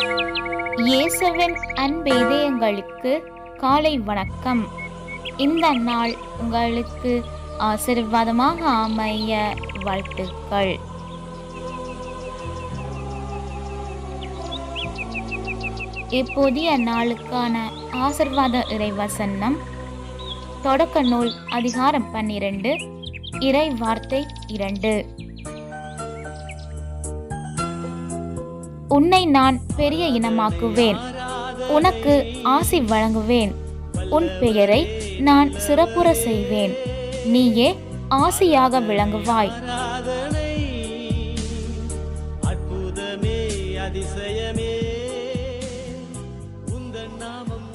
இயேசுவின் அன்பேதயங்களுக்கு காலை வணக்கம். இந்த நாள் உங்களுக்கு ஆசீர்வாதமாக அமைய வாழ்த்துக்கள். இப்புதிய நாளுக்கான ஆசிர்வாத இறைவசனம் தொடக்க நூல் அதிகாரம் பன்னிரண்டு இறை வார்த்தை இரண்டு. உன்னை நான் பெரிய இனமாக்குவேன். உனக்கு ஆசி வழங்குவேன். உன் பெயரை நான் சிறப்புற செய்வேன். நீயே ஆசியாக விளங்குவாய். அற்புதமே அதிசயமே. நாமம்